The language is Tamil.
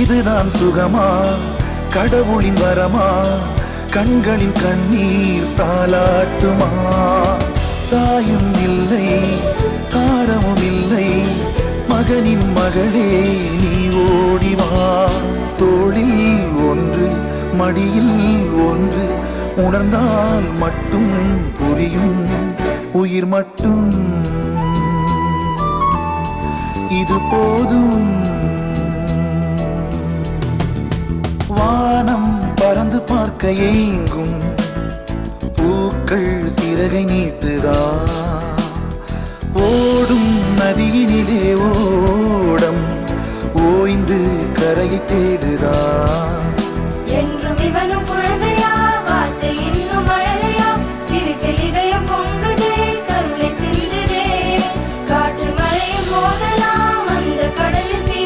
இதுதான் சுகமா? கடவுளின் வரமா? கண்களின் கண்ணீர் தாளாட்டுமா? தாயும் இல்லை தாரமும் இல்லை. மகனின் மகளே நீ ஓடிவா தோளில் ஒன்று மடியில் ஒன்று. உணர்ந்தால் மட்டும் புரியும் உயிர் மட்டும். இது போதும். பார்க்க ஏங்கும் பூக்கள் சிறகை நீட்டுதா? ஓடும் நதியினிலே ஓடம். ஓய்ந்து கரையை தேடுதா?